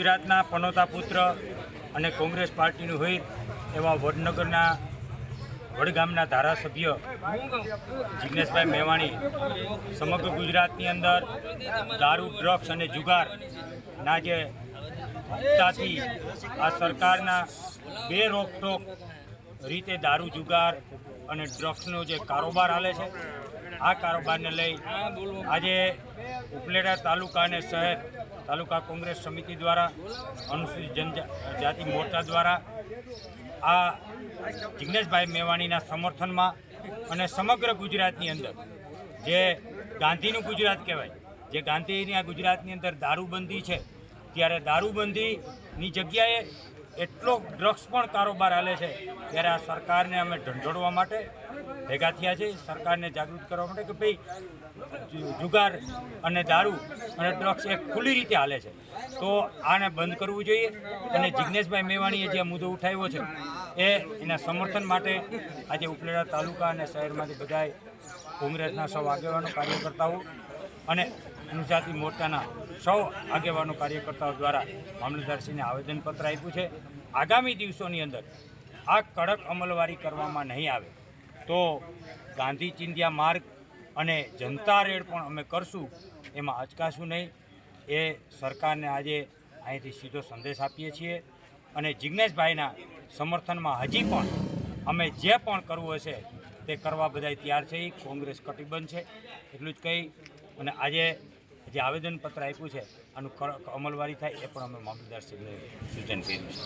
ગુજરાતના પનોતા પુત્ર અને કોંગ્રેસ પાર્ટીનું હોય એવા વડનગરના વડગામના ધારાસભ્ય જિગ્નેશભાઈ મેવાણી, સમગ્ર ગુજરાતની અંદર દારૂ, ડ્રગ્સ અને જુગારના જે હપ્તાથી આ સરકારના બે રોકટોક રીતે દારૂ, જુગાર અને ડ્રગ્સનો જે કારોબાર હાલે છે આ કારોબારને લઈ આજે ઉપલેટા તાલુકા અને શહેર તાલુકા કોંગ્રેસ સમિતિ દ્વારા, અનુસૂચિત જનજાતિ મોરચા દ્વારા આ જિગ્નેશભાઈ મેવાણીના સમર્થનમાં અને સમગ્ર ગુજરાતની અંદર, જે ગાંધીનું ગુજરાત કહેવાય, જે ગાંધીની આ ગુજરાતની અંદર દારૂબંધી છે, ત્યારે દારૂબંધીની જગ્યાએ એટલો ડ્રગ્સ પણ કારોબાર હાલે છે ત્યારે આ સરકારને અમે ઢંઢોળવા માટે ભેગા થયા છે સરકારને જાગૃત કરવા માટે કે ભાઈ જુગાર અને દારૂ અને ડ્રગ્સ એ ખુલ્લી રીતે હાલે છે. તો આને બંધ કરવું જોઈએ અને જિજ્ઞેશભાઈ મેવાણીએ જે મુદ્દો ઉઠાવ્યો છે એ એના સમર્થન માટે આજે ઉપલેટા તાલુકા અને શહેરમાંથી બધાએ કોંગ્રેસના સૌ આગેવાનો, કાર્યકર્તાઓ અને ગુજરાતી મોરચાના સૌ આગેવાનો કાર્યકર્તાઓ દ્વારા મામલતદારશ્રીને આવેદનપત્ર આપ્યું છે. આગામી દિવસોની અંદર આ કડક અમલવારી કરવામાં નહીં આવે તો ગાંધી ચિંધ્યા માર્ગ અને જનતા રેડ પણ અમે કરશું, એમાં અચકાશું નહીં. એ સરકારને આજે અહીંથી સીધો સંદેશ આપીએ છીએ અને જિજ્ઞેશભાઈના સમર્થનમાં હજી પણ અમે જે પણ કરવું હશે તે કરવા બધા તૈયાર છે. કોંગ્રેસ કટિબંધ છે. એટલું જ કહી અને આજે જે આવેદનપત્ર આપ્યું છે, આનું અમલવારી થાય એ પણ અમે મામલતદારશ્રીને સૂચન કર્યું છે.